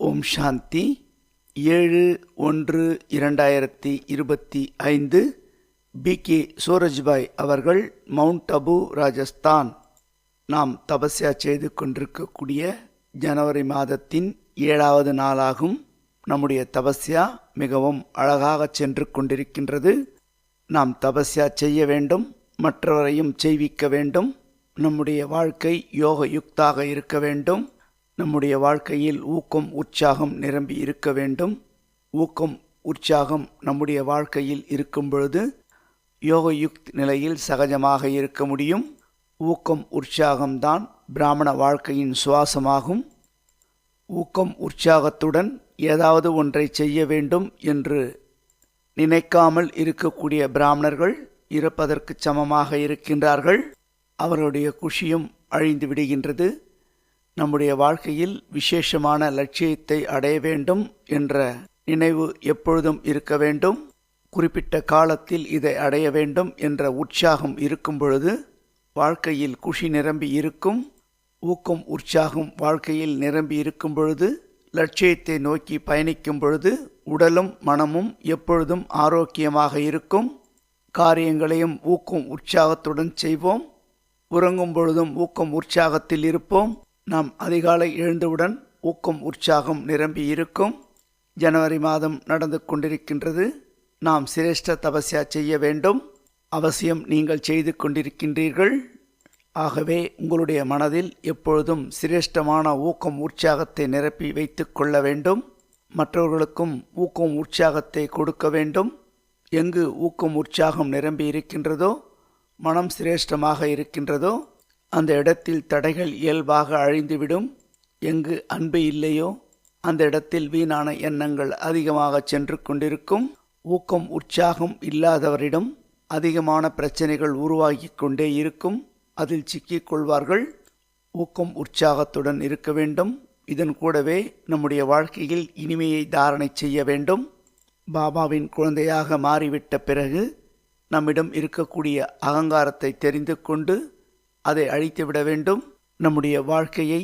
ஓம் சாந்தி. ஏழு ஒன்று இரண்டாயிரத்தி இருபத்தி ஐந்து. பி. கே. சூரஜ்பாய் அவர்கள் மவுண்ட் அபு ராஜஸ்தான். நாம் தபஸ்யா செய்து கொண்டிருக்கக்கூடிய ஜனவரி மாதத்தின் ஏழாவது நாளாகும். நம்முடைய தபஸ்யா மிகவும் அழகாக சென்று கொண்டிருக்கின்றது. நாம் தபஸ்யா செய்ய வேண்டும் மற்றவரையும் செய்விக்க வேண்டும். நம்முடைய வாழ்க்கை யோக யுக்தாக இருக்க வேண்டும். நம்முடைய வாழ்க்கையில் ஊக்கம் உற்சாகம் நிரம்பி இருக்க வேண்டும். ஊக்கம் உற்சாகம் நம்முடைய வாழ்க்கையில் இருக்கும் பொழுது யோக யுக்த் நிலையில் சகஜமாக இருக்க முடியும். ஊக்கம் உற்சாகம்தான் பிராமண வாழ்க்கையின் சுவாசமாகும். ஊக்கம் உற்சாகத்துடன் ஏதாவது ஒன்றை செய்ய வேண்டும் என்று நினைக்காமல் இருக்கக்கூடிய பிராமணர்கள் இருப்பதற்கு சமமாக இருக்கின்றார்கள். அவர்களுடைய குஷியும் அழிந்து விடுகின்றது. நம்முடைய வாழ்க்கையில் விசேஷமான லட்சியத்தை அடைய வேண்டும் என்ற நினைவு எப்பொழுதும் இருக்க வேண்டும். குறிப்பிட்ட காலத்தில் இதை அடைய வேண்டும் என்ற உற்சாகம் இருக்கும் பொழுது வாழ்க்கையில் குஷி நிரம்பி இருக்கும் ஊக்கம் உற்சாகம் வாழ்க்கையில் நிரம்பி இருக்கும் பொழுது லட்சியத்தை நோக்கி பயணிக்கும் பொழுது உடலும் மனமும் எப்பொழுதும் ஆரோக்கியமாக இருக்கும். காரியங்களையும் ஊக்கம் உற்சாகத்துடன் செய்வோம். உறங்கும் பொழுதும் ஊக்கம் உற்சாகத்தில் இருப்போம். நாம் அதிகாலை எழுந்தவுடன் ஊக்கம் உற்சாகம் நிரம்பி இருக்கும். ஜனவரி மாதம் நடந்து கொண்டிருக்கின்றது. நாம் சிரேஷ்ட தபஸ்யா செய்ய வேண்டும். அவசியம் நீங்கள் செய்து கொண்டிருக்கின்றீர்கள். ஆகவே உங்களுடைய மனதில் எப்பொழுதும் சிரேஷ்டமான ஊக்கம் உற்சாகத்தை நிரப்பி வைத்து கொள்ள வேண்டும். மற்றவர்களுக்கும் ஊக்கம் உற்சாகத்தை கொடுக்க வேண்டும். எங்கு ஊக்கம் உற்சாகம் நிரம்பி இருக்கின்றதோ மனம் சிரேஷ்டமாக இருக்கின்றதோ அந்த இடத்தில் தடைகள் இயல்பாக அழிந்துவிடும். எங்கு அன்பு இல்லையோ அந்த இடத்தில் வீணான எண்ணங்கள் அதிகமாக சென்று கொண்டிருக்கும் ஊக்கம் உற்சாகம் இல்லாதவரிடம் அதிகமான பிரச்சனைகள் உருவாகி கொண்டே இருக்கும். அதில் சிக்கிக் கொள்வார்கள் ஊக்கம் உற்சாகத்துடன் இருக்க வேண்டும். இதன் கூடவே நம்முடைய வாழ்க்கையில் இனிமையை தாரணை செய்ய வேண்டும். பாபாவின் குழந்தையாக மாறிவிட்ட பிறகு நம்மிடம் இருக்கக்கூடிய அகங்காரத்தை தெரிந்து கொண்டு அதை அழித்துவிட வேண்டும். நம்முடைய வாழ்க்கையை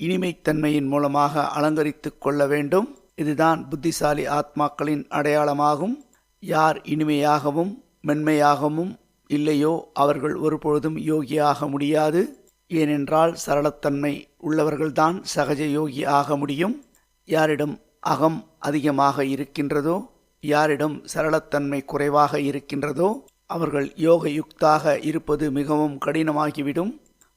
இனிமைத்தன்மையின் மூலமாக அலங்கரித்து கொள்ள வேண்டும். இதுதான் புத்திசாலி ஆத்மாக்களின் அடையாளமாகும். யார் இனிமையாகவும் மென்மையாகவும் இல்லையோ அவர்கள் ஒருபொழுதும் யோகியாக முடியாது. ஏனென்றால் சரளத்தன்மை உள்ளவர்கள்தான் சகஜ யோகி ஆக முடியும். யாரிடம் அகம் அதிகமாக இருக்கின்றதோ யாரிடம் சரளத்தன்மை குறைவாக இருக்கின்றதோ அவர்கள் யோக யுக்தாக இருப்பது மிகவும் கடினமாகிவிடும்.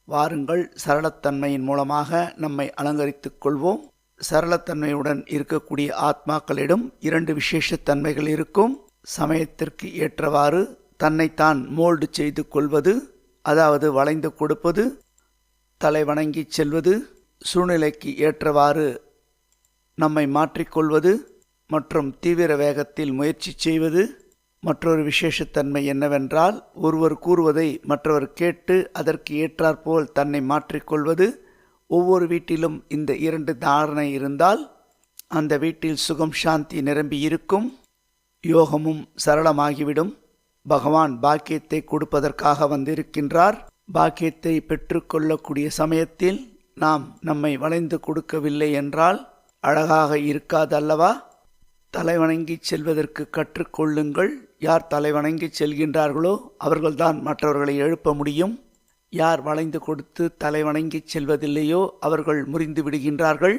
வாருங்கள் சரளத்தன்மையின் மூலமாக நம்மை அலங்கரித்துக் கொள்வோம். சரளத்தன்மையுடன் இருக்கக்கூடிய ஆத்மாக்களிடம் இரண்டு விசேஷத்தன்மைகள் இருக்கும். சமயத்திற்கு ஏற்றவாறு தன்னைத்தான் மோல்டு செய்து கொள்வது அதாவது வளைந்து கொடுப்பது தலை வணங்கி செல்வது சூழ்நிலைக்கு ஏற்றவாறு நம்மை மாற்றிக்கொள்வது மற்றும் தீவிர வேகத்தில் முயற்சி செய்வது மற்றொரு விசேஷத்தன்மை என்னவென்றால் ஒருவர் கூறுவதை மற்றவர் கேட்டு அதற்கு ஏற்றாற்போல் தன்னை மாற்றிக்கொள்வது. ஒவ்வொரு வீட்டிலும் இந்த இரண்டு தாரணை இருந்தால் அந்த வீட்டில் சுகம் சாந்தி நிரம்பி இருக்கும். யோகமும் சரளமாகிவிடும். பகவான் பாக்கியத்தை கொடுப்பதற்காக வந்திருக்கின்றார். பாக்கியத்தை பெற்றுக்கொள்ளக்கூடிய சமயத்தில் நாம் நம்மை வளைந்து கொடுக்கவில்லை என்றால் அழகாக இருக்காதல்லவா தலைவணங்கி செல்வதற்கு கற்றுக்கொள்ளுங்கள். யார் தலைவணங்கி செல்கின்றார்களோ அவர்கள்தான் மற்றவர்களை எழுப்ப முடியும். யார் வளைந்து கொடுத்து தலைவணங்கி செல்வதில்லையோ அவர்கள் முறிந்து விடுகின்றார்கள்.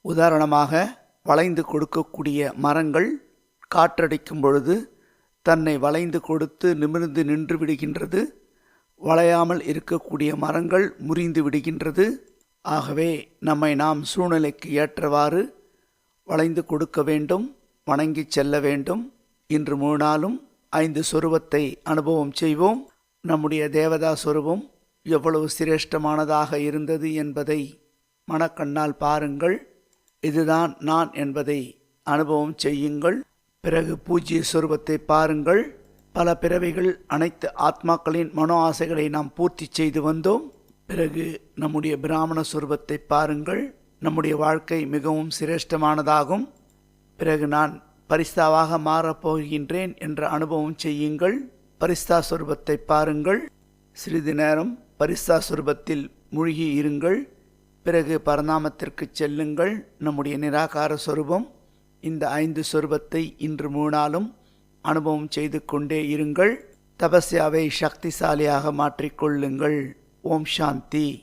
உதாரணமாக வளைந்து கொடுக்கக்கூடிய மரங்கள் காற்றடிக்கும் பொழுது தன்னை வளைந்து கொடுத்து நிமிர்ந்து நின்று விடுகின்றது. வளையாமல் இருக்கக்கூடிய மரங்கள் முறிந்து விடுகின்றது. ஆகவே நம்மை நாம் சூழ்நிலைக்கு ஏற்றவாறு வளைந்து கொடுக்க வேண்டும் வணங்கி செல்ல வேண்டும். இன்று மூணு நாளும் ஐந்து சொருபத்தை அனுபவம் செய்வோம். நம்முடைய தேவதா சொருபம் எவ்வளவு சிரேஷ்டமானதாக இருந்தது என்பதை மனக்கண்ணால் பாருங்கள். இதுதான் நான் என்பதை அனுபவம் செய்யுங்கள். பிறகு பூஜ்ய சொருபத்தை பாருங்கள். பல பிறவைகள் அனைத்து ஆத்மாக்களின் மனோ ஆசைகளை நாம் பூர்த்தி செய்து வந்தோம். பிறகு நம்முடைய பிராமண சொருபத்தை பாருங்கள். நம்முடைய வாழ்க்கை மிகவும் சிரேஷ்டமானதாகும். பிறகு நான் பரிஸ்தாவாக மாறப்போகின்றேன் என்ற அனுபவம் செய்யுங்கள். பரிஸ்தா சொருபத்தை பாருங்கள். சிறிது நேரம் பரிஸ்தா சொருபத்தில் மூழ்கி இருங்கள். பிறகு பரநாமத்திற்கு செல்லுங்கள். நம்முடைய நிராகார சொரூபம். இந்த ஐந்து சொருபத்தை இன்று மூணாலும் அனுபவம் செய்து கொண்டே இருங்கள். தபஸ்யாவை சக்திசாலியாக மாற்றிக்கொள்ளுங்கள் ஓம் சாந்தி.